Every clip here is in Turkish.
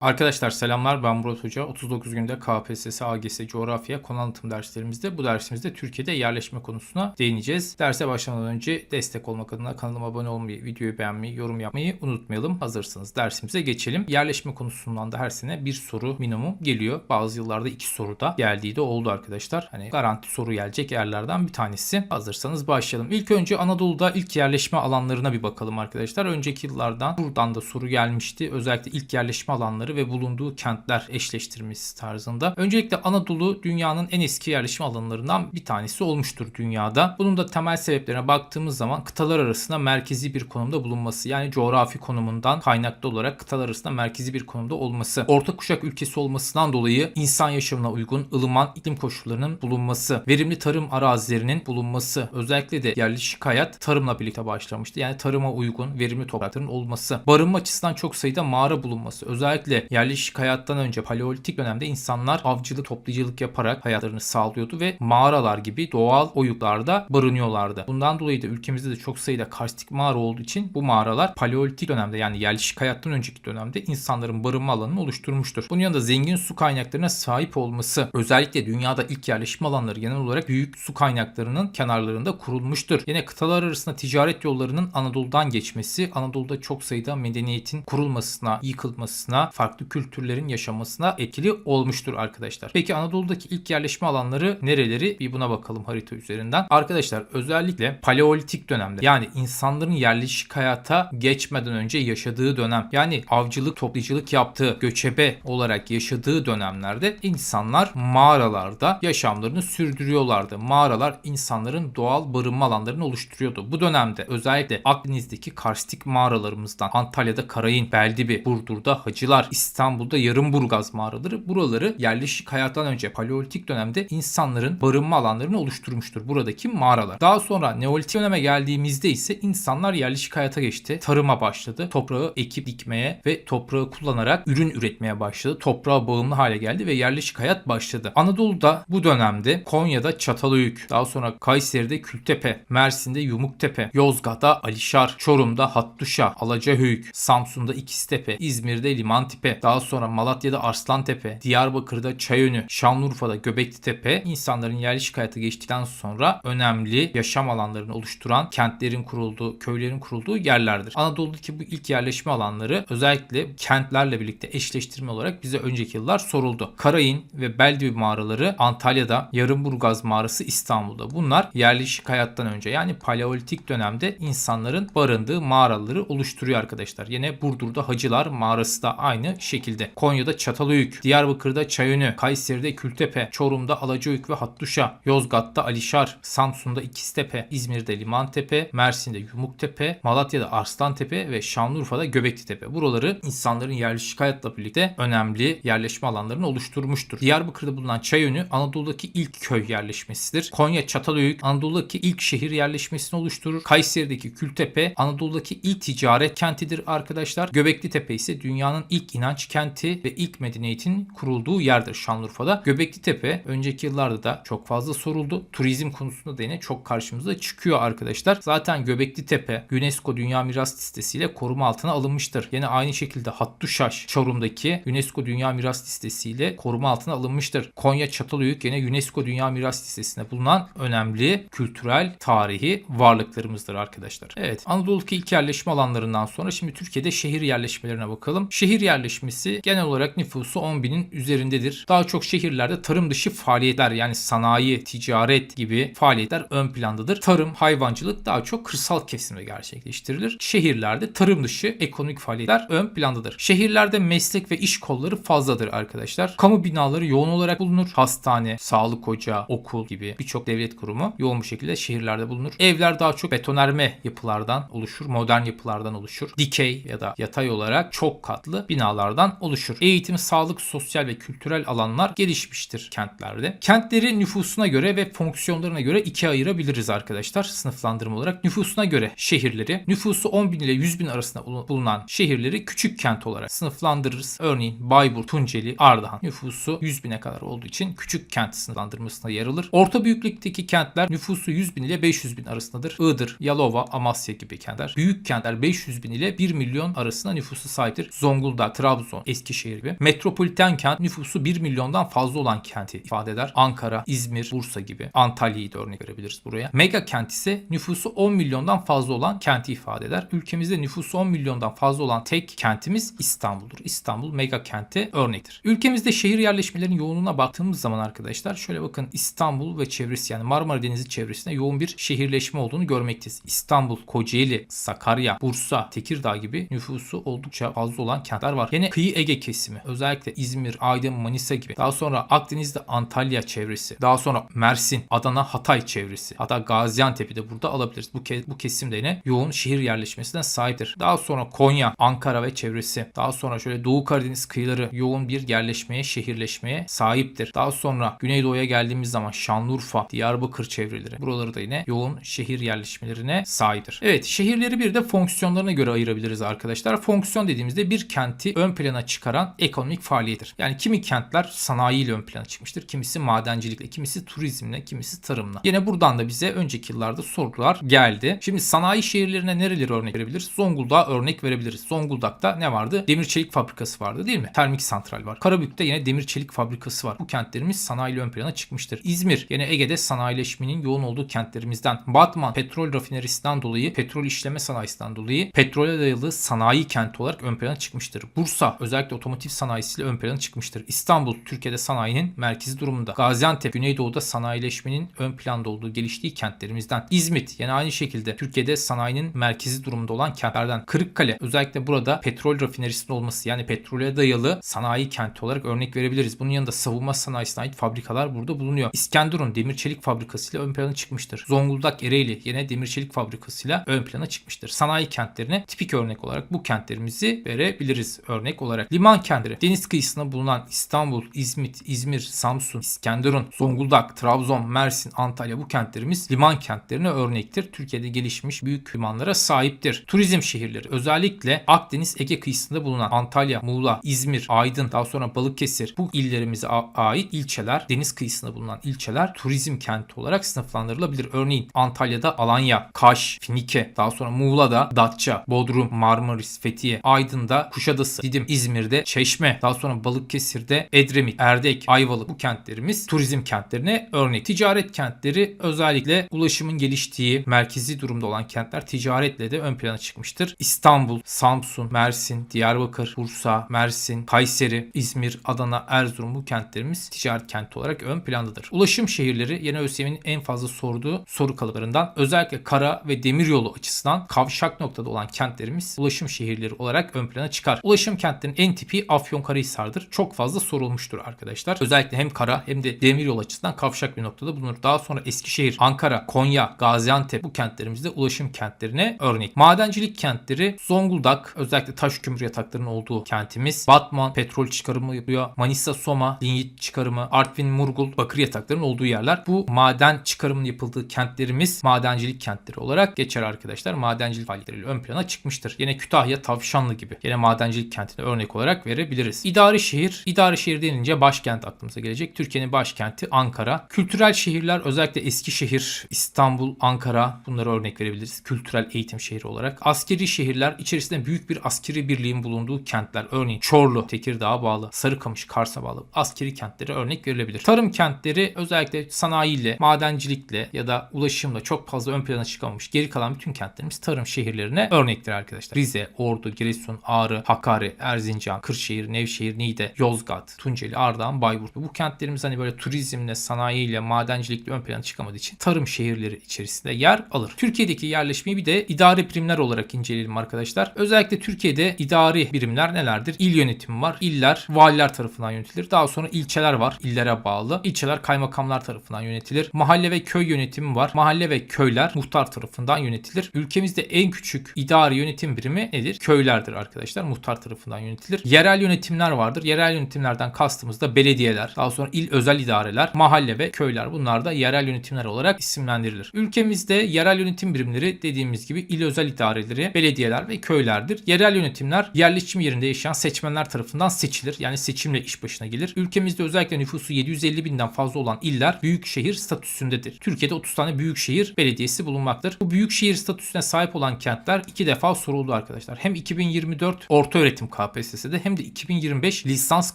Arkadaşlar selamlar ben Murat Hoca. 39 günde KPSS, AGS, coğrafya, konu anlatım derslerimizde bu dersimizde Türkiye'de yerleşme konusuna değineceğiz. Derse başlamadan önce destek olmak adına kanalıma abone olmayı, videoyu beğenmeyi, yorum yapmayı unutmayalım. Hazırsanız dersimize geçelim. Yerleşme konusundan da her sene bir soru minimum geliyor. Bazı yıllarda iki soru da geldiği de oldu arkadaşlar. Hani garanti soru gelecek yerlerden bir tanesi. Hazırsanız başlayalım. İlk önce Anadolu'da ilk yerleşme alanlarına bir bakalım arkadaşlar. Önceki yıllardan buradan da soru gelmişti. Özellikle ilk yerleşme alanları ve bulunduğu kentler eşleştirmesi tarzında. Öncelikle Anadolu dünyanın en eski yerleşim alanlarından bir tanesi olmuştur dünyada. Bunun da temel sebeplerine baktığımız zaman kıtalar arasında merkezi bir konumda bulunması yani coğrafi konumundan kaynaklı olarak kıtalar arasında merkezi bir konumda olması. Orta kuşak ülkesi olmasından dolayı insan yaşamına uygun ılıman iklim koşullarının bulunması, verimli tarım arazilerinin bulunması, özellikle de yerleşik hayat tarımla birlikte başlamıştı. Yani tarıma uygun verimli toprakların olması, barınma açısından çok sayıda mağara bulunması, özellikle yerleşik hayattan önce paleolitik dönemde insanlar avcılık, toplayıcılık yaparak hayatlarını sağlıyordu ve mağaralar gibi doğal oyuklarda barınıyorlardı. Bundan dolayı da ülkemizde de çok sayıda karstik mağara olduğu için bu mağaralar paleolitik dönemde yani yerleşik hayattan önceki dönemde insanların barınma alanını oluşturmuştur. Bunun yanında zengin su kaynaklarına sahip olması özellikle dünyada ilk yerleşim alanları genel olarak büyük su kaynaklarının kenarlarında kurulmuştur. Yine kıtalar arasında ticaret yollarının Anadolu'dan geçmesi Anadolu'da çok sayıda medeniyetin kurulmasına, yıkılmasına, farklı kültürlerin yaşamasına etkili olmuştur arkadaşlar. Peki Anadolu'daki ilk yerleşme alanları nereleri? Bir buna bakalım harita üzerinden. Arkadaşlar özellikle paleolitik dönemde yani insanların yerleşik hayata geçmeden önce yaşadığı dönem yani avcılık toplayıcılık yaptığı göçebe olarak yaşadığı dönemlerde insanlar mağaralarda yaşamlarını sürdürüyorlardı. Mağaralar insanların doğal barınma alanlarını oluşturuyordu. Bu dönemde özellikle Akdeniz'deki karstik mağaralarımızdan Antalya'da Karayın, Beldibi, Burdur'da Hacılar, İstanbul'da Yarımburgaz mağaraları buraları yerleşik hayattan önce paleolitik dönemde insanların barınma alanlarını oluşturmuştur buradaki mağaralar. Daha sonra Neolitik döneme geldiğimizde ise insanlar yerleşik hayata geçti. Tarıma başladı. Toprağı ekip dikmeye ve toprağı kullanarak ürün üretmeye başladı. Toprağa bağımlı hale geldi ve yerleşik hayat başladı. Anadolu'da bu dönemde Konya'da Çatalhöyük, daha sonra Kayseri'de Kültepe, Mersin'de Yumuktepe, Yozgat'ta Alişar, Çorum'da Hattuşa, Alacahöyük, Samsun'da İkiztepe, İzmir'de Limantepe, daha sonra Malatya'da Arslantepe, Diyarbakır'da Çayönü, Şanlıurfa'da Göbekli Tepe insanların yerleşik hayata geçtikten sonra önemli yaşam alanlarını oluşturan kentlerin kurulduğu, köylerin kurulduğu yerlerdir. Anadolu'daki bu ilk yerleşme alanları özellikle kentlerle birlikte eşleştirme olarak bize önceki yıllar soruldu. Karayın ve Beldibi mağaraları Antalya'da, Yarımburgaz mağarası İstanbul'da. Bunlar yerleşik hayattan önce yani paleolitik dönemde insanların barındığı mağaraları oluşturuyor arkadaşlar. Yine Burdur'da Hacılar mağarası da aynı şekilde. Konya'da Çatalhöyük, Diyarbakır'da Çayönü, Kayseri'de Kültepe, Çorum'da Alacahöyük ve Hattuşa, Yozgat'ta Alişar, Samsun'da İkiztepe, İzmir'de Limantepe, Mersin'de Yumuktepe, Malatya'da Arslantepe ve Şanlıurfa'da Göbeklitepe. Buraları insanların yerleşik hayatla birlikte önemli yerleşme alanlarını oluşturmuştur. Diyarbakır'da bulunan Çayönü Anadolu'daki ilk köy yerleşmesidir. Konya Çatalhöyük Anadolu'daki ilk şehir yerleşmesini oluşturur. Kayseri'deki Kültepe Anadolu'daki ilk ticaret kentidir arkadaşlar. Göbekli Tepe ise dünyanın ilk inanç kenti ve ilk medeniyetin kurulduğu yerdir Şanlıurfa'da. Göbekli Tepe önceki yıllarda da çok fazla soruldu. Turizm konusunda da yine çok karşımıza çıkıyor arkadaşlar. Zaten Göbekli Tepe UNESCO Dünya Miras Listesi'yle koruma altına alınmıştır. Yine aynı şekilde Hattuşaş Çorum'daki UNESCO Dünya Miras Listesi'yle koruma altına alınmıştır. Konya Çatalhöyük yine UNESCO Dünya Miras Listesi'nde bulunan önemli kültürel tarihi varlıklarımızdır arkadaşlar. Evet Anadolu'daki ilk yerleşme alanlarından sonra şimdi Türkiye'de şehir yerleşmelerine bakalım. Şehir yerleşmesi genel olarak nüfusu 10 binin üzerindedir. Daha çok şehirlerde tarım dışı faaliyetler yani sanayi, ticaret gibi faaliyetler ön plandadır. Tarım, hayvancılık daha çok kırsal kesimde gerçekleştirilir. Şehirlerde tarım dışı ekonomik faaliyetler ön plandadır. Şehirlerde meslek ve iş kolları fazladır arkadaşlar. Kamu binaları yoğun olarak bulunur. Hastane, sağlık ocağı, okul gibi birçok devlet kurumu yoğun bir şekilde şehirlerde bulunur. Evler daha çok betonerme yapılardan oluşur, modern yapılardan oluşur. Dikey ya da yatay olarak çok katlı binalardan oluşur. Eğitim, sağlık, sosyal ve kültürel alanlar gelişmiştir kentlerde. Kentleri nüfusuna göre ve fonksiyonlarına göre ikiye ayırabiliriz arkadaşlar sınıflandırma olarak. Nüfusuna göre şehirleri, nüfusu 10 bin ile 100 bin arasında bulunan şehirleri küçük kent olarak sınıflandırırız. Örneğin Bayburt, Tunceli, Ardahan nüfusu 100 bine kadar olduğu için küçük kent sınıflandırmasına yer alır. Orta büyüklükteki kentler nüfusu 100 bin ile 500 bin arasındadır. Iğdır, Yalova, Amasya gibi kentler. Büyük kentler 500 bin ile 1 milyon arasında nüfusu sahiptir. Zonguldak, Trabzon, Trabzon, Eskişehir gibi. Metropoliten kent nüfusu 1 milyondan fazla olan kenti ifade eder. Ankara, İzmir, Bursa gibi. Antalya'yı da örnek verebiliriz buraya. Mega kent ise nüfusu 10 milyondan fazla olan kenti ifade eder. Ülkemizde nüfusu 10 milyondan fazla olan tek kentimiz İstanbul'dur. İstanbul mega kente örnektir. Ülkemizde şehir yerleşmelerinin yoğunluğuna baktığımız zaman arkadaşlar şöyle bakın İstanbul ve çevresi yani Marmara Denizi çevresinde yoğun bir şehirleşme olduğunu görmekteyiz. İstanbul, Kocaeli, Sakarya, Bursa, Tekirdağ gibi nüfusu oldukça fazla olan kentler var. Yine kıyı Ege kesimi özellikle İzmir, Aydın, Manisa gibi. Daha sonra Akdeniz'de Antalya çevresi. Daha sonra Mersin, Adana, Hatay çevresi. Hatta Gaziantep'i de burada alabiliriz. Bu, ke- bu kesim de yine yoğun şehir yerleşmesine sahiptir. Daha sonra Konya, Ankara ve çevresi. Daha sonra şöyle Doğu Karadeniz kıyıları yoğun bir yerleşmeye, şehirleşmeye sahiptir. Daha sonra Güneydoğu'ya geldiğimiz zaman Şanlıurfa, Diyarbakır çevreleri. Buraları da yine yoğun şehir yerleşmelerine sahiptir. Evet şehirleri bir de fonksiyonlarına göre ayırabiliriz arkadaşlar. Fonksiyon dediğimizde bir kenti ön plana çıkaran ekonomik faaliyettir. Yani kimi kentler sanayiyle ön plana çıkmıştır. Kimisi madencilikle, kimisi turizmle, kimisi tarımla. Yine buradan da bize önceki yıllarda sorular geldi. Şimdi sanayi şehirlerine nereleri örnek verebiliriz? Zonguldak'a örnek verebiliriz. Zonguldak'ta ne vardı? Demir çelik fabrikası vardı değil mi? Termik santral var. Karabük'te yine demir çelik fabrikası var. Bu kentlerimiz sanayiyle ön plana çıkmıştır. İzmir yine Ege'de sanayileşmenin yoğun olduğu kentlerimizden. Batman petrol rafinerisinden dolayı, petrol işleme sanayisinden dolayı petrole dayalı sanayi kenti olarak ön plana çıkmıştır. Bursa özellikle otomotiv sanayisiyle ön plana çıkmıştır. İstanbul Türkiye'de sanayinin merkezi durumunda. Gaziantep Güneydoğu'da sanayileşmenin ön planda olduğu geliştiği kentlerimizden. İzmit yine aynı şekilde Türkiye'de sanayinin merkezi durumunda olan kentlerden. Kırıkkale özellikle burada petrol rafinerisinin olması yani petrole dayalı sanayi kenti olarak örnek verebiliriz. Bunun yanında savunma sanayisine ait fabrikalar burada bulunuyor. İskenderun demir çelik fabrikasıyla ön plana çıkmıştır. Zonguldak Ereğli yine demir çelik fabrikasıyla ön plana çıkmıştır. Sanayi kentlerine tipik örnek olarak bu kentlerimizi verebiliriz örnek olarak. Liman kentleri deniz kıyısında bulunan İstanbul, İzmit, İzmir, Samsun, İskenderun, Zonguldak, Trabzon, Mersin, Antalya bu kentlerimiz liman kentlerine örnektir. Türkiye'de gelişmiş büyük limanlara sahiptir. Turizm şehirleri özellikle Akdeniz Ege kıyısında bulunan Antalya, Muğla, İzmir, Aydın, daha sonra Balıkesir bu illerimize ait ilçeler, deniz kıyısında bulunan ilçeler turizm kenti olarak sınıflandırılabilir. Örneğin Antalya'da Alanya, Kaş, Finike, daha sonra Muğla'da Datça, Bodrum, Marmaris, Fethiye, Aydın'da Kuşadası, Didim, İzmir'de Çeşme, daha sonra Balıkesir'de Edremit, Erdek, Ayvalık bu kentlerimiz turizm kentlerine örnek. Ticaret kentleri özellikle ulaşımın geliştiği merkezi durumda olan kentler ticaretle de ön plana çıkmıştır. İstanbul, Samsun, Mersin, Diyarbakır, Bursa, Mersin, Kayseri, İzmir, Adana, Erzurum bu kentlerimiz ticaret kenti olarak ön plandadır. Ulaşım şehirleri yine ÖSYM'nin en fazla sorduğu soru kalıplarından özellikle kara ve demiryolu açısından kavşak noktada olan kentlerimiz ulaşım şehirleri olarak ön plana çıkar. Ulaşım kentlerinin en tipi Afyonkarahisar'dır. Çok fazla sorulmuştur arkadaşlar. Özellikle hem kara hem de demiryol açısından kavşak bir noktada bulunur. Daha sonra Eskişehir, Ankara, Konya, Gaziantep bu kentlerimizde ulaşım kentlerine örnek. Madencilik kentleri Zonguldak özellikle taş kömür yataklarının olduğu kentimiz. Batman petrol çıkarımı yapıyor. Manisa, Soma, linyit çıkarımı, Artvin, Murgul, bakır yataklarının olduğu yerler. Bu maden çıkarımının yapıldığı kentlerimiz madencilik kentleri olarak geçer arkadaşlar. Madencilik faaliyetleriyle ön plana çıkmıştır. Yine Kütahya, Tavşanlı gibi. Yine madencilik kentine örnek olarak verebiliriz. İdari şehir. İdari şehir denince başkent aklımıza gelecek. Türkiye'nin başkenti Ankara. Kültürel şehirler özellikle Eskişehir, İstanbul, Ankara bunlara örnek verebiliriz. Kültürel eğitim şehri olarak. Askeri şehirler içerisinde büyük bir askeri birliğin bulunduğu kentler. Örneğin Çorlu, Tekirdağ'a bağlı, Sarıkamış, Kars'a bağlı askeri kentlere örnek verilebilir. Tarım kentleri özellikle sanayiyle, madencilikle ya da ulaşımla çok fazla ön plana çıkamamış geri kalan bütün kentlerimiz tarım şehirlerine örnektir arkadaşlar. Rize, Ordu, Giresun, Ağrı, Hakkari, Erzincan, Kırşehir, Nevşehir, Niğde, Yozgat, Tunceli, Ardahan, Bayburt. Bu kentlerimiz hani böyle turizmle, sanayiyle, madencilikle ön plana çıkamadığı için tarım şehirleri içerisinde yer alır. Türkiye'deki yerleşmeyi bir de idari birimler olarak inceleyelim arkadaşlar. Özellikle Türkiye'de idari birimler nelerdir? İl yönetimi var. İller valiler tarafından yönetilir. Daha sonra ilçeler var. illere bağlı. İlçeler kaymakamlar tarafından yönetilir. Mahalle ve köy yönetimi var. Mahalle ve köyler muhtar tarafından yönetilir. Ülkemizde en küçük idari yönetim birimi nedir? Köylerdir arkadaşlar. Muhtar tarafından yönetilir. Yerel yönetimler vardır. Yerel yönetimlerden kastımız da belediyeler, daha sonra il özel idareler, mahalle ve köyler. Bunlar da yerel yönetimler olarak isimlendirilir. Ülkemizde yerel yönetim birimleri dediğimiz gibi il özel idareleri, belediyeler ve köylerdir. Yerel yönetimler yerleşim yerinde yaşayan seçmenler tarafından seçilir. Yani seçimle iş başına gelir. Ülkemizde özellikle nüfusu 750 binden fazla olan iller büyük şehir statüsündedir. Türkiye'de 30 tane büyük şehir belediyesi bulunmaktadır. Bu büyük şehir statüsüne sahip olan kentler iki defa soruldu arkadaşlar. Hem 2024 orta öğretim KPSS'de hem de 2025 lisans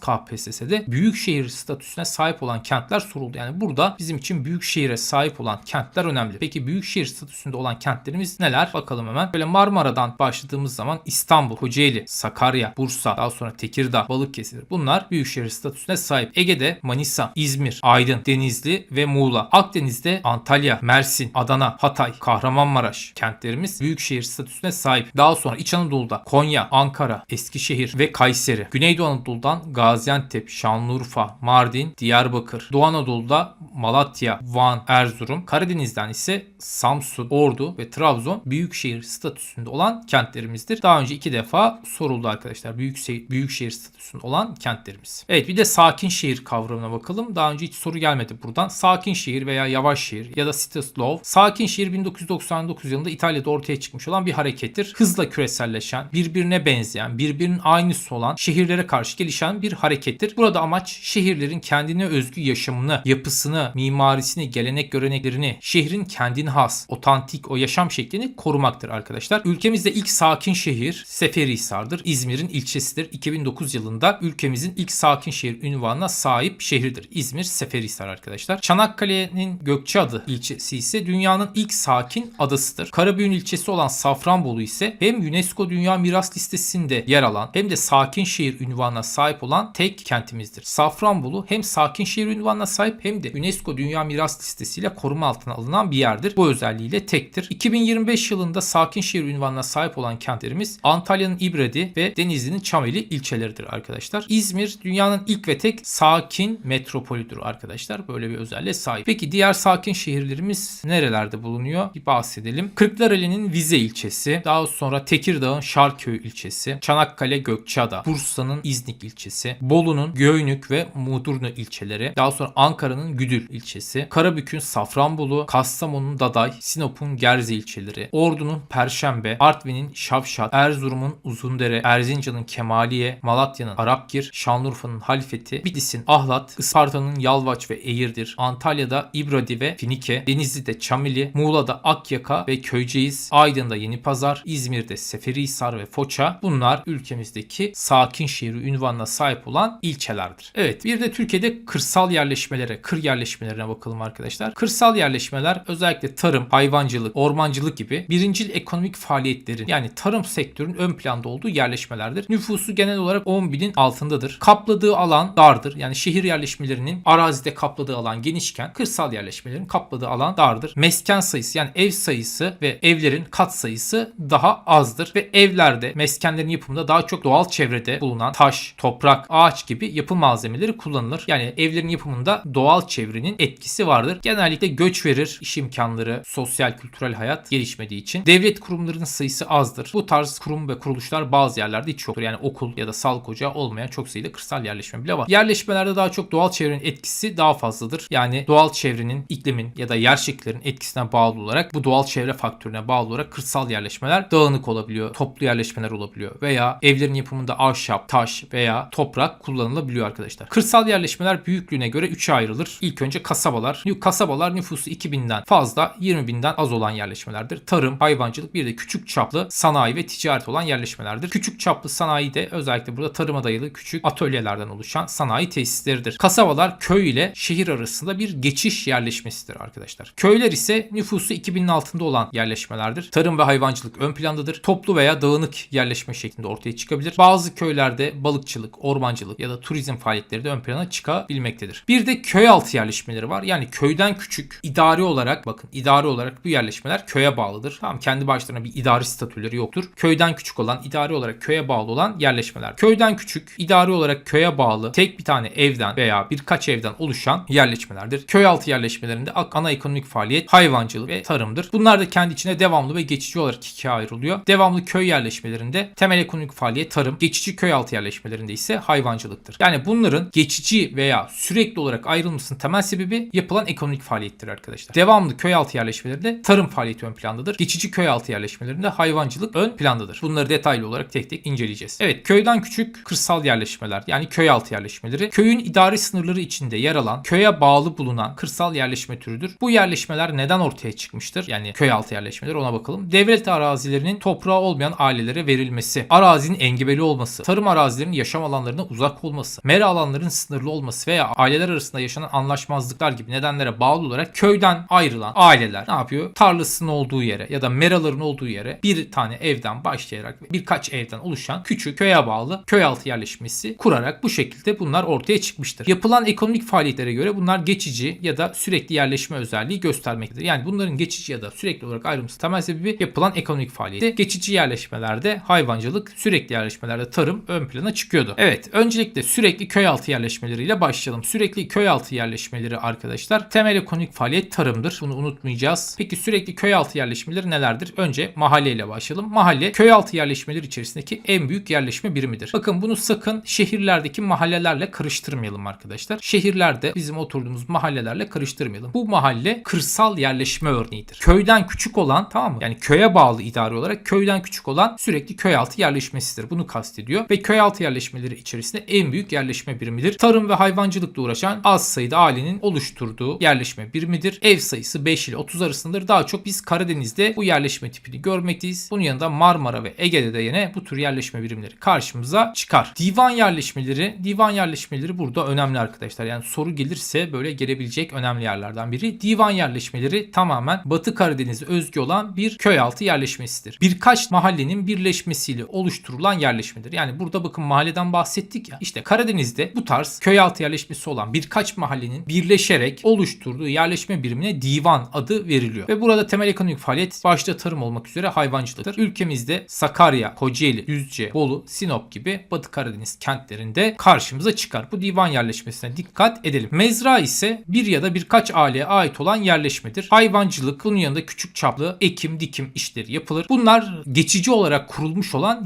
KPSS'de büyükşehir statüsüne sahip olan kentler soruldu. Yani burada bizim için büyükşehire sahip olan kentler önemli. Peki büyükşehir statüsünde olan kentlerimiz neler? Bakalım hemen. Böyle Marmara'dan başladığımız zaman İstanbul, Kocaeli, Sakarya, Bursa, daha sonra Tekirdağ, Balıkesir. Bunlar büyükşehir statüsüne sahip. Ege'de Manisa, İzmir, Aydın, Denizli ve Muğla. Akdeniz'de Antalya, Mersin, Adana, Hatay, Kahramanmaraş kentlerimiz büyükşehir statüsüne sahip. Daha sonra İç Anadolu'da Konya, Ankara, Eskişehir ve Kayseri. Güneydoğu Anadolu'dan Gaziantep, Şanlıurfa, Mardin, Diyarbakır. Doğu Anadolu'da Malatya, Van, Erzurum. Karadeniz'den ise Samsun, Ordu ve Trabzon büyükşehir statüsünde olan kentlerimizdir. Daha önce iki defa soruldu arkadaşlar. Büyükşehir, büyükşehir statüsünde olan kentlerimiz. Evet bir de sakin şehir kavramına bakalım. Daha önce hiç soru gelmedi buradan. Sakin şehir veya yavaş şehir ya da city slow. Sakin şehir 1999 yılında İtalya'da ortaya çıkmış olan bir harekettir. Hızla küreselleşen, birbirine benzeyen, birbirinin aynısı olan şehirlere karşı gelişen bir harekettir. Burada amaç şehirlerin kendine özgü yaşamını, yapısını, mimarisini, gelenek göreneklerini, şehrin kendine has, otantik o yaşam şeklini korumaktır arkadaşlar. Ülkemizde ilk sakin şehir Seferihisar'dır. İzmir'in ilçesidir. 2009 yılında ülkemizin ilk sakin şehir ünvanına sahip şehirdir. İzmir Seferihisar arkadaşlar. Çanakkale'nin Gökçeadı ilçesi ise dünyanın ilk sakin adasıdır. Karabüğün ilçesi olan Safranbolu ise hem UNESCO Dünya Miras Listesi'nde yer alan hem de sakin şehir ünvanına sahip olan tek kentimizdir. Safranbolu hem sakin şehir ünvanına sahip hem de UNESCO Dünya Miras Listesi'yle koruma altına alınan bir yerdir. Bu özelliğiyle tektir. 2025 yılında sakin şehir ünvanına sahip olan kentlerimiz Antalya'nın İbredi ve Denizli'nin Çameli ilçeleridir arkadaşlar. İzmir dünyanın ilk ve tek sakin metropolüdür arkadaşlar. Böyle bir özelliğe sahip. Peki diğer sakin şehirlerimiz nerelerde bulunuyor? Bir bahsedelim. Kırklareli'nin Vize ilçesi, daha sonra Tekirdağ'ın Şarköy ilçesi, Çanakkale Gökçeada, Bursa'nın İznik ilçesi, Bolu'nun Göynük ve Mudurnu ilçeleri, daha sonra Ankara'nın Güdül ilçesi, Karabük'ün Safranbolu, Kastamonu'nun Daday, Sinop'un Gerze ilçeleri, Ordu'nun Perşembe, Artvin'in Şavşat, Erzurum'un Uzundere, Erzincan'ın Kemaliye, Malatya'nın Arapgir, Şanlıurfa'nın Halfeti, Bitlis'in Ahlat, Isparta'nın Yalvaç ve Eğirdir, Antalya'da İbradi ve Finike, Denizli'de Çamili, Muğla'da Akyaka ve Köyceğiz, Aydın'da Yenipazar, İzmir'de Seferihisar ve Foça bunlar ülkemizdeki sakin şehri ünvanına sahip olan ilçelerdir. Evet bir de Türkiye'de kırsal yerleşmelere, kır yerleşmelerine bakalım arkadaşlar. Kırsal yerleşmeler özellikle tarım, hayvancılık, ormancılık gibi birincil ekonomik faaliyetlerin yani tarım sektörünün ön planda olduğu yerleşmelerdir. Nüfusu genel olarak 10 binin altındadır. Kapladığı alan dardır. Yani şehir yerleşmelerinin arazide kapladığı alan genişken kırsal yerleşmelerin kapladığı alan dardır. Mesken sayısı yani ev sayısı ve evlerin kat sayısı daha azdır ve evlerde meskenlerin yapımında daha çok doğal çevrede bulunan taş, toprak, ağaç gibi yapı malzemeleri kullanılır. Yani evlerin yapımında doğal çevrenin etkisi vardır. Genellikle göç verir, iş imkanları, sosyal kültürel hayat gelişmediği için. Devlet kurumlarının sayısı azdır. Bu tarz kurum ve kuruluşlar bazı yerlerde hiç yoktur. Yani okul ya da sağlık ocağı olmayan çok sayıda kırsal yerleşme bile var. Yerleşmelerde daha çok doğal çevrenin etkisi daha fazladır. Yani doğal çevrenin, iklimin ya da yer şekillerinin etkisine bağlı olarak bu doğal çevre faktörüne bağlı olarak kırsal yerleşmeler dağınık olabiliyor. Toplu yerleşmeler olabiliyor veya evlerin yapımında ahşap, taş veya toprak kullanılabiliyor arkadaşlar. Kırsal yerleşmeler büyüklüğüne göre 3'e ayrılır. İlk önce kasabalar. Kasabalar nüfusu 2000'den fazla 20 binden az olan yerleşmelerdir. Tarım, hayvancılık bir de küçük çaplı sanayi ve ticaret olan yerleşmelerdir. Küçük çaplı sanayi de özellikle burada tarıma dayalı küçük atölyelerden oluşan sanayi tesisleridir. Kasabalar köy ile şehir arasında bir geçiş yerleşmesidir arkadaşlar. Köyler ise nüfusu 2000'in altında olan yerleşmelerdir. Tarım ve hayvancılık ön plandadır. Toplu veya dağınık yerleşme şeklinde ortaya çıkabilir. Bazı köylerde balıkçılık, ormancılık ya da turizm faaliyetleri de ön plana çıkabilmektedir. Bir de köy altı yerleşmeleri var. Yani köyden küçük idari olarak bakın idari olarak bu yerleşmeler köye bağlıdır. Tamam kendi başlarına bir idari statüleri yoktur. Köyden küçük olan idari olarak köye bağlı olan yerleşmeler. Köyden küçük idari olarak köye bağlı tek bir tane evden veya birkaç evden oluşan yerleşmelerdir. Köy altı yerleşmelerinde ana ekonomik faaliyet hayvancılık ve tarımdır. Bunlar da kendi içine devamlı ve geçici olarak ikiye ayrılıyor. Devamlı köy yerleşmelerinde temel ekonomik faaliyet tarım, geçici köy altı yerleşmelerinde ise hayvancılıktır. Yani bunların geçici veya sürekli olarak ayrılmasının temel sebebi yapılan ekonomik faaliyettir arkadaşlar. Devamlı köy altı yerleşmelerinde tarım faaliyeti ön plandadır. Geçici köy altı yerleşmelerinde hayvancılık ön plandadır. Bunları detaylı olarak tek tek inceleyeceğiz. Evet köyden küçük kırsal yerleşmeler yani köy altı yerleşmeleri köyün idari sınırları içinde yer alan köye bağlı bulunan kırsal yerleşme türüdür. Bu yerleşmeler neden ortaya çıkmıştır? Yani köy altı yerleşmeleri ona bakalım. Devlet arazilerinin toprağı olmayan ailelere verilmesi, arazinin engebeli olması, tarım arazilerinin yaşam alanlarına uzak olması, mera alanlarının sınırlı olması veya aileler arasında yaşanan anlaşmazlıklar gibi nedenlere bağlı olarak köyden ayrılan aileler ne yapıyor? Tarlasının olduğu yere ya da meraların olduğu yere bir tane evden başlayarak birkaç evden oluşan küçük köye bağlı köy altı yerleşmesi kurarak bu şekilde bunlar ortaya çıkmıştır. Yapılan ekonomik faaliyetlere göre bunlar geçici ya da sürekli yerleşme özelliği göstermektedir. Yani bunların geçici ya da sürekli olarak ayrılması temel sebebi yapılan ekonomik faaliyeti. Geçici yerleşmelerde hayvancılık, sürekli yerleşmelerde tarım ön plana çıkıyordu. Evet, öncelikle sürekli köy altı yerleşmeleriyle başlayalım. Sürekli köy altı yerleşmeleri arkadaşlar temel ekonomik faaliyet tarımdır. Bunu unutmayacağız. Peki sürekli köy altı yerleşmeleri nelerdir? Önce mahalleyle başlayalım. Mahalle köy altı yerleşmeleri içerisindeki en büyük yerleşme birimidir. Bakın bunu sakın şehirlerdeki mahallelerle karıştırmayalım arkadaşlar. Şehirlerde bizim oturduğumuz mahallelerle karıştırmayalım. Bu mahalle kırsal yerleşme örneğidir. Köyden küçük olan tamam mı? Yani köye bağlı idari olarak köyden küçük olan sürekli köy altı yerleşmesidir. Bunu kastediyor. Ve köy altı yerleşmeleri içerisinde en büyük yerleşme birimidir. Tarım ve hayvancılıkla uğraşan az sayıda ailenin oluşturduğu yerleşme birimidir. Ev sayısı 5 ile 30 arasındadır. Daha çok biz Karadeniz'de bu yerleşme tipini görmekteyiz. Bunun yanında Marmara ve Ege'de de yine bu tür yerleşme birimleri karşımıza çıkar. Divan yerleşmeleri, divan yerleşmeleri burada önemli arkadaşlar. Yani soru gelirse böyle gelebilecek önemli yerlerden biri. Divan yerleşmeleri tamamen Batı Karadeniz'e özgü olan bir köy altı yerleşmesidir. Birkaç mahallenin birleşmesiyle oluşturulan yerleşmedir. Yani burada bakın mahalleden bahsettik ya. İşte Karadeniz'de bu tarz köy altı yerleşmesi olan birkaç mahallenin birleşerek oluşturduğu yerleşme birimine divan adı veriliyor. Ve burada temel ekonomik faaliyet başta tarım olmak üzere hayvancılıktır. Ülkemizde Sakarya, Kocaeli, Düzce, Bolu, Sinop gibi Batı Karadeniz kentlerinde karşımıza çıkar. Bu divan yerleşmesine dikkat edelim. Mezra ise bir ya da birkaç aileye ait olan yerleşmedir. Hayvancılık, bunun yanında küçük çaplı ekim, dikim işleri yapılır. Bunlar geçici olarak kurulmuş olan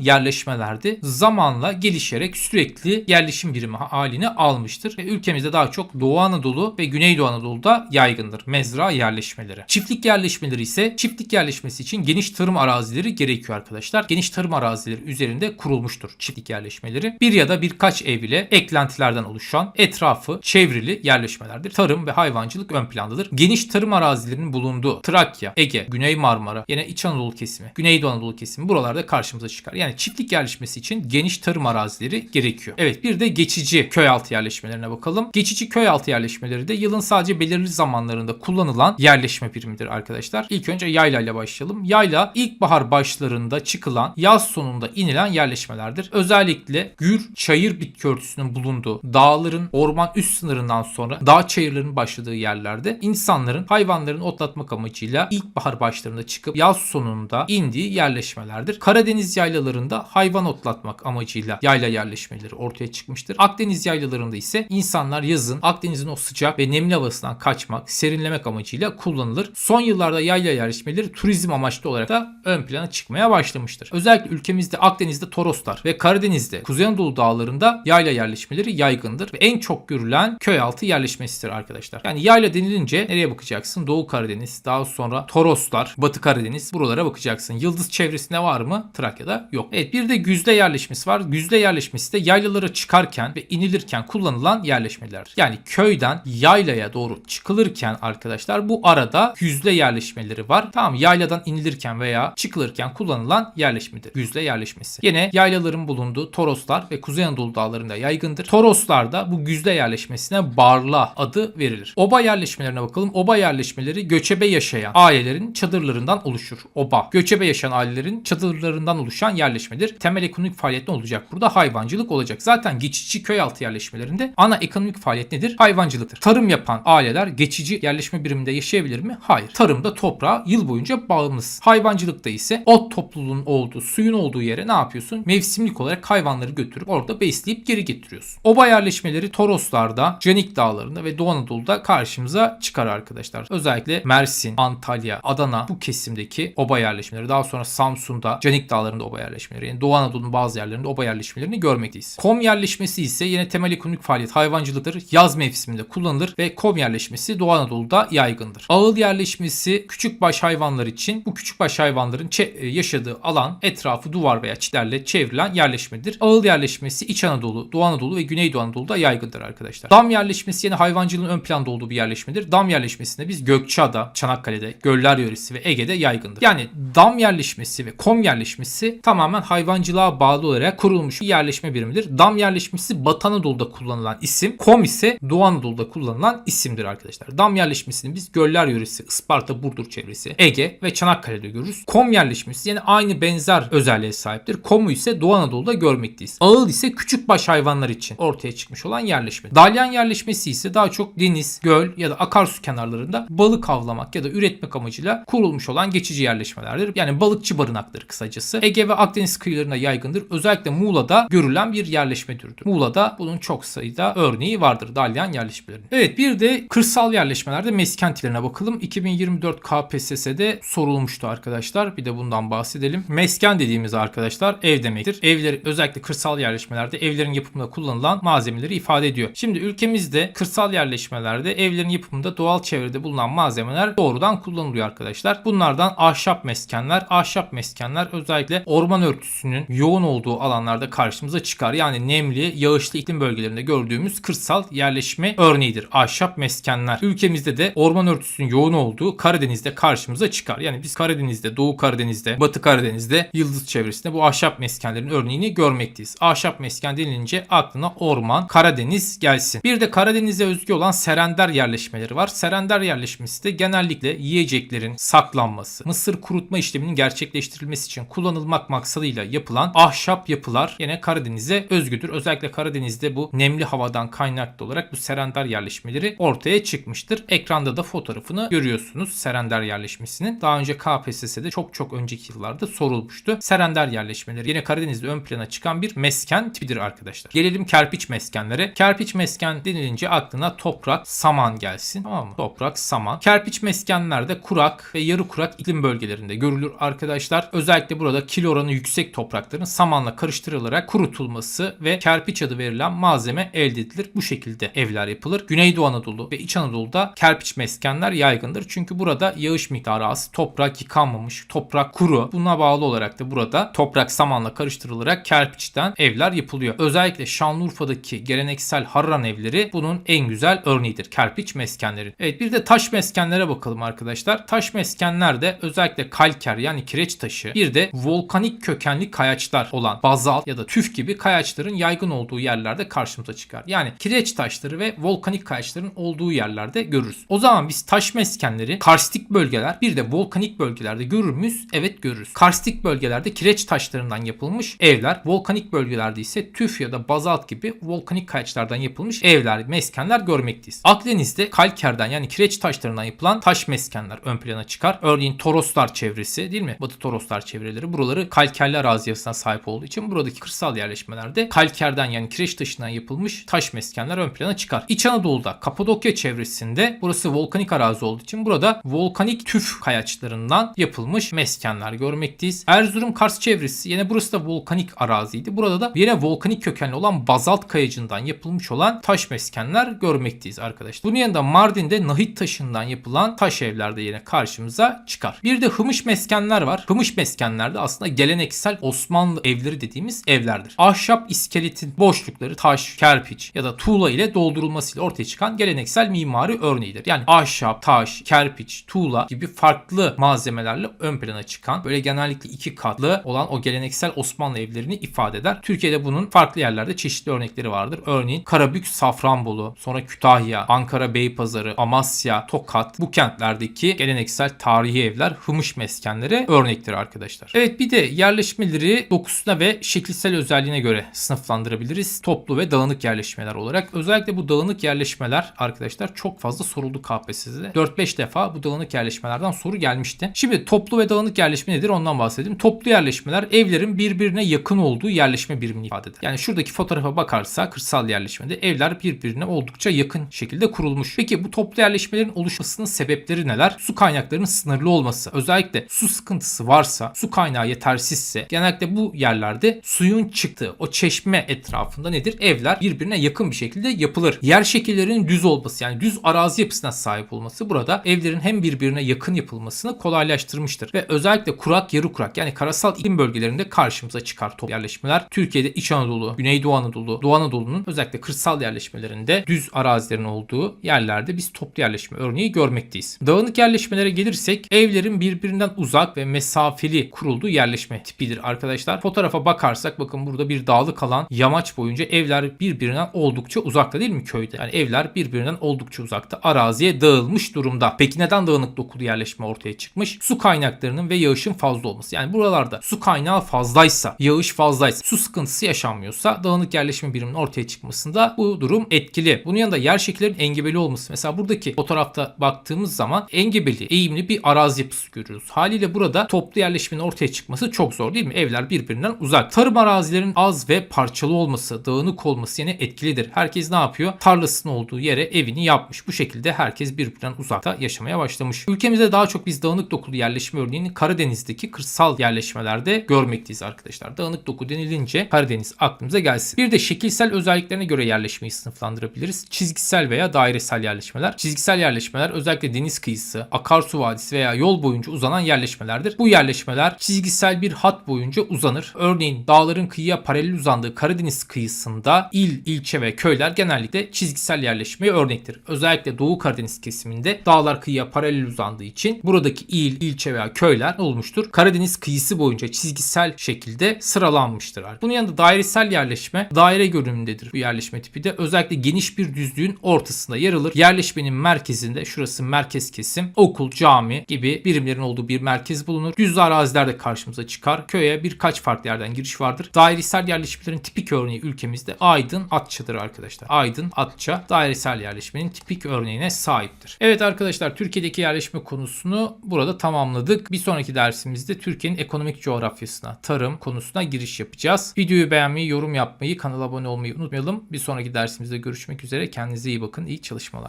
yerleşmelerdi. Zamanla gelişerek sürekli yerleşim birimi haline almıştır. Ve ülkemizde daha çok Doğu Anadolu ve Güneydoğu Anadolu'da yaygındır mezra yerleşmeleri. Çiftlik yerleşmeleri ise çiftlik yerleşmesi için geniş tarım arazileri gerekiyor arkadaşlar. Geniş tarım arazileri üzerinde kurulmuştur çiftlik yerleşmeleri. Bir ya da birkaç ev ile eklentilerden oluşan etrafı çevrili yerleşmelerdir. Tarım ve hayvancılık ön plandadır. Geniş tarım arazilerinin bulunduğu Trakya, Ege, Güney Marmara, yine İç Anadolu kesimi, Güneydoğu Anadolu kesimi buralarda karşımıza çıkar. Yani çiftlik yerleşmesi için geniş tarım arazileri gerekiyor. Evet bir de geçici köy altı yerleşmelerine bakalım. Geçici köy altı yerleşmeleri de yılın sadece belirli zamanlarında kullanılan yerleşme birimidir arkadaşlar. İlk önce yayla ile başlayalım. Yayla ilkbahar başlarında çıkılan, yaz sonunda inilen yerleşmelerdir. Özellikle gür çayır bitki örtüsünün bulunduğu dağların orman üst sınırından sonra dağ çayırlarının başladığı yerlerde insanların hayvanların otlatmak amacıyla ilkbahar başlarında çıkıp yaz sonunda indiği yerleşmelerdir. Karadeniz yaylalarında hayvan otlatmak amacıyla yayla yerleşmeleri ortaya çıkmıştır. Akdeniz yaylalarında ise insanlar yazın Akdeniz'in o sıcak ve nemli havasından kaçmak, serinlemek amacıyla kullanılır. Son yıllarda yayla yerleşmeleri turizm amaçlı olarak da ön plana çıkmaya başlamıştır. Özellikle ülkemizde Akdeniz'de Toroslar ve Karadeniz'de Kuzey Anadolu dağlarında yayla yerleşmeleri yaygındır ve en çok görülen köy altı yerleşmesidir arkadaşlar. Yani yayla denilince nereye bakacaksın? Doğu Karadeniz, daha sonra Toroslar, Batı Karadeniz buralara bakacaksın. Yıldız çevresinde var mı? Trakya'da yok. Evet bir de güzde yerleşmesi var. Güzde yerleşmesi de yaylalara çıkarken ve inilirken kullanılan yerleşmelerdir. Yani köyden yaylaya doğru çıkılırken arkadaşlar bu arada güzde yerleşmeleri var. Tamam yayladan inilirken veya çıkılırken kullanılan yerleşmedir. Güzde yerleşmesi. Yine yaylaların bulunduğu Toroslar ve Kuzey Anadolu dağlarında yaygındır. Toroslarda bu güzde yerleşmesine barla adı verilir. Oba yerleşmelerine bakalım. Oba yerleşmeleri göçebe yaşayan ailelerin çadırlarından oluşur. Oba. Göçebe yaşayan ailelerin çadırlarından oluşan yerleşmedir. Temel ekonomik faaliyet ne olacak? Burada hayvancılık olacak. Zaten geçici köy altı yerleşmelerinde ana ekonomik faaliyet nedir? Hayvancılıktır. Tarım yapan aileler geçici yerleşme biriminde yaşayabilir mi? Hayır. Tarımda toprağa yıl boyunca bağımlısın. Hayvancılıkta ise ot topluluğun olduğu, suyun olduğu yere ne yapıyorsun? Mevsimlik olarak hayvanları götürüp orada besleyip geri getiriyorsun. Oba yerleşmeleri Toroslarda, Canik Dağlarında ve Doğu Anadolu'da karşımıza çıkar arkadaşlar. Özellikle Mersin, Antalya, Adana bu kesimdeki oba yerleşmeleri. Daha sonra Samsun'da, Canik Dağları'nda oba yerleşmeleri. Yani Doğu Anadolu'nun bazı yerlerinde oba yerleşmelerini görmekteyiz. Kom yerleşmesi ise yine temel ekonomik faaliyet hayvancılıktır. Yaz mevsiminde kullanılır ve kom yerleşmesi Doğu Anadolu'da yaygındır. Ağıl yerleşmesi küçükbaş hayvanlar için bu küçükbaş hayvanların çe- yaşadığı alan etrafı duvar veya çitlerle çevrilen yerleşmedir. Ağıl yerleşmesi İç Anadolu, Doğu Anadolu ve Güneydoğu Anadolu'da yaygındır arkadaşlar. Dam yerleşmesi yine hayvancılığın ön planda olduğu bir yerleşmedir. Dam yerleşmesinde biz Gökçeada, Çanakkale'de, Göller Yöresi ve Ege'de yaygındır. Yani dam yerleşmesi ve kom yerleşmesi tamamen hayvancılık hayvancılığa bağlı olarak kurulmuş bir yerleşme birimidir. Dam yerleşmesi Batı Anadolu'da kullanılan isim. Kom ise Doğu Anadolu'da kullanılan isimdir arkadaşlar. Dam yerleşmesini biz Göller yöresi, Isparta, Burdur çevresi, Ege ve Çanakkale'de görürüz. Kom yerleşmesi yani aynı benzer özelliğe sahiptir. Komu ise Doğu Anadolu'da görmekteyiz. Ağıl ise küçük baş hayvanlar için ortaya çıkmış olan yerleşme. Dalyan yerleşmesi ise daha çok deniz, göl ya da akarsu kenarlarında balık avlamak ya da üretmek amacıyla kurulmuş olan geçici yerleşmelerdir. Yani balıkçı barınakları kısacası. Ege ve Akdeniz kıyılarında yaygındır. Özellikle Muğla'da görülen bir yerleşme türüdür. Muğla'da bunun çok sayıda örneği vardır dalyan yerleşmelerinin. Evet bir de kırsal yerleşmelerde meskentilerine bakalım. 2024 KPSS'de sorulmuştu arkadaşlar. Bir de bundan bahsedelim. Mesken dediğimiz arkadaşlar ev demektir. Evleri özellikle kırsal yerleşmelerde evlerin yapımında kullanılan malzemeleri ifade ediyor. Şimdi ülkemizde kırsal yerleşmelerde evlerin yapımında doğal çevrede bulunan malzemeler doğrudan kullanılıyor arkadaşlar. Bunlardan ahşap meskenler, ahşap meskenler özellikle orman örtüsünün yoğun olduğu alanlarda karşımıza çıkar. Yani nemli, yağışlı iklim bölgelerinde gördüğümüz kırsal yerleşme örneğidir. Ahşap meskenler. Ülkemizde de orman örtüsünün yoğun olduğu Karadeniz'de karşımıza çıkar. Yani biz Karadeniz'de, Doğu Karadeniz'de, Batı Karadeniz'de, Yıldız çevresinde bu ahşap meskenlerin örneğini görmekteyiz. Ahşap mesken denilince aklına orman, Karadeniz gelsin. Bir de Karadeniz'e özgü olan serender yerleşmeleri var. Serender yerleşmesi de genellikle yiyeceklerin saklanması, mısır kurutma işleminin gerçekleştirilmesi için kullanılmak maksadıyla yapılan ahşap yapılar yine Karadeniz'e özgüdür. Özellikle Karadeniz'de bu nemli havadan kaynaklı olarak bu serender yerleşmeleri ortaya çıkmıştır. Ekranda da fotoğrafını görüyorsunuz serender yerleşmesinin. Daha önce KPSS'de çok çok önceki yıllarda sorulmuştu. Serender yerleşmeleri yine Karadeniz'de ön plana çıkan bir mesken tipidir arkadaşlar. Gelelim kerpiç meskenlere. Kerpiç mesken denilince aklına toprak, saman gelsin. Tamam mı? Toprak, saman. Kerpiç meskenlerde kurak ve yarı kurak iklim bölgelerinde görülür arkadaşlar. Özellikle burada kilo oranı yüksek toprakların samanla karıştırılarak kurutulması ve kerpiç adı verilen malzeme elde edilir. Bu şekilde evler yapılır. Güneydoğu Anadolu ve İç Anadolu'da kerpiç meskenler yaygındır. Çünkü burada yağış miktarı az, toprak yıkanmamış, toprak kuru. Buna bağlı olarak da burada toprak samanla karıştırılarak kerpiçten evler yapılıyor. Özellikle Şanlıurfa'daki geleneksel harran evleri bunun en güzel örneğidir. Kerpiç meskenleri. Evet bir de taş meskenlere bakalım arkadaşlar. Taş meskenlerde özellikle kalker yani kireç taşı bir de volkanik kökenli kayaçlar olan bazalt ya da tüf gibi kayaçların yaygın olduğu yerlerde karşımıza çıkar. Yani kireç taşları ve volkanik kayaçların olduğu yerlerde görürüz. O zaman biz taş meskenleri karstik bölgeler bir de volkanik bölgelerde görür müyüz? Evet görürüz. Karstik bölgelerde kireç taşlarından yapılmış evler, volkanik bölgelerde ise tüf ya da bazalt gibi volkanik kayaçlardan yapılmış evler, meskenler görmekteyiz. Akdeniz'de kalkerden yani kireç taşlarından yapılan taş meskenler ön plana çıkar. Örneğin Toroslar çevresi değil mi? Batı Toroslar çevreleri buraları kalkerli arazi yapısına sahip olduğu için buradaki kırsal yerleşmelerde kalkerden yani kireç taşından yapılmış taş meskenler ön plana çıkar. İç Anadolu'da Kapadokya çevresinde burası volkanik arazi olduğu için burada volkanik tüf kayaçlarından yapılmış meskenler görmekteyiz. Erzurum Kars çevresi yine burası da volkanik araziydi. Burada da yine volkanik kökenli olan bazalt kayacından yapılmış olan taş meskenler görmekteyiz arkadaşlar. Bunun yanında Mardin'de nahit taşından yapılan taş evler de yine karşımıza çıkar. Bir de hımış meskenler var. Hımış meskenlerde aslında geleneksel Osmanlı evleri dediğimiz evlerdir. Ahşap iskeletin boşlukları taş, kerpiç ya da tuğla ile doldurulmasıyla ortaya çıkan geleneksel mimari örneğidir. Yani ahşap, taş, kerpiç, tuğla gibi farklı malzemelerle ön plana çıkan böyle genellikle iki katlı olan o geleneksel Osmanlı evlerini ifade eder. Türkiye'de bunun farklı yerlerde çeşitli örnekleri vardır. Örneğin Karabük, Safranbolu, sonra Kütahya, Ankara, Beypazarı, Amasya, Tokat bu kentlerdeki geleneksel tarihi evler hımış meskenlere örnektir arkadaşlar. Evet bir de yerleşmeleri dokusuna ve şekilsel özelliğine göre sınıflandırabiliriz. Toplu ve dağınık yerleşmeler olarak. Özellikle bu dağınık yerleşmeler arkadaşlar çok fazla soruldu KPSS'de. 4-5 defa bu dağınık yerleşmelerden soru gelmişti. Şimdi toplu ve dağınık yerleşme nedir ondan bahsedeyim. Toplu yerleşmeler evlerin birbirine yakın olduğu yerleşme birimini ifade eder. Yani şuradaki fotoğrafa bakarsa kırsal yerleşmede evler birbirine oldukça yakın şekilde kurulmuş. Peki bu toplu yerleşmelerin oluşmasının sebepleri neler? Su kaynaklarının sınırlı olması. Özellikle su sıkıntısı varsa, su kaynağı yetersizse genellikle bu yerlerde suyun çıktığı o çeşme etrafında nedir? Evler birbirine yakın bir şekilde yapılır. Yer şekillerinin düz olması yani düz arazi yapısına sahip olması burada evlerin hem birbirine yakın yapılmasını kolaylaştırmıştır. Ve özellikle kurak yarı kurak yani karasal iklim bölgelerinde karşımıza çıkar toplu yerleşmeler. Türkiye'de İç Anadolu, Güneydoğu Anadolu, Doğu Anadolu'nun özellikle kırsal yerleşmelerinde düz arazilerin olduğu yerlerde biz toplu yerleşme örneği görmekteyiz. Dağınık yerleşmelere gelirsek evlerin birbirinden uzak ve mesafeli kurulduğu yerleşme tipidir arkadaşlar. Arkadaşlar. Fotoğrafa bakarsak bakın burada bir dağlık alan yamaç boyunca evler birbirinden oldukça uzakta değil mi köyde? Yani evler birbirinden oldukça uzakta. Araziye dağılmış durumda. Peki neden dağınık dokulu yerleşme ortaya çıkmış? Su kaynaklarının ve yağışın fazla olması. Yani buralarda su kaynağı fazlaysa, yağış fazlaysa, su sıkıntısı yaşanmıyorsa dağınık yerleşme biriminin ortaya çıkmasında bu durum etkili. Bunun yanında yer şekillerinin engebeli olması. Mesela buradaki fotoğrafta baktığımız zaman engebeli, eğimli bir arazi yapısı görüyoruz. Haliyle burada toplu yerleşmenin ortaya çıkması çok zor değil mi? Evler birbirinden uzak. Tarım arazilerin az ve parçalı olması, dağınık olması yine etkilidir. Herkes ne yapıyor? Tarlasının olduğu yere evini yapmış. Bu şekilde herkes birbirinden uzakta yaşamaya başlamış. Ülkemizde daha çok biz dağınık dokulu yerleşme örneğini Karadeniz'deki kırsal yerleşmelerde görmekteyiz arkadaşlar. Dağınık doku denilince Karadeniz aklımıza gelsin. Bir de şekilsel özelliklerine göre yerleşmeyi sınıflandırabiliriz. Çizgisel veya dairesel yerleşmeler. Çizgisel yerleşmeler özellikle deniz kıyısı, akarsu vadisi veya yol boyunca uzanan yerleşmelerdir. Bu yerleşmeler çizgisel bir hat boyunca uzanır. Örneğin dağların kıyıya paralel uzandığı Karadeniz kıyısında il, ilçe ve köyler genellikle çizgisel yerleşmeye örnektir. Özellikle Doğu Karadeniz kesiminde dağlar kıyıya paralel uzandığı için buradaki il, ilçe veya köyler olmuştur? Karadeniz kıyısı boyunca çizgisel şekilde sıralanmıştır. Bunun yanında dairesel yerleşme daire görünümündedir bu yerleşme tipi de. Özellikle geniş bir düzlüğün ortasında yer alır. Yerleşmenin merkezinde şurası merkez kesim, okul, cami gibi birimlerin olduğu bir merkez bulunur. Düzlü araziler de karşımıza çıkar. Köye birkaç farklı yerden giriş vardır. Dairesel yerleşmelerin tipik örneği ülkemizde Aydın, Atça'dır arkadaşlar. Aydın, Atça dairesel yerleşmenin tipik örneğine sahiptir. Evet arkadaşlar Türkiye'deki yerleşme konusunu burada tamamladık. Bir sonraki dersimizde Türkiye'nin ekonomik coğrafyasına, tarım konusuna giriş yapacağız. Videoyu beğenmeyi, yorum yapmayı, kanala abone olmayı unutmayalım. Bir sonraki dersimizde görüşmek üzere. Kendinize iyi bakın. İyi çalışmalar.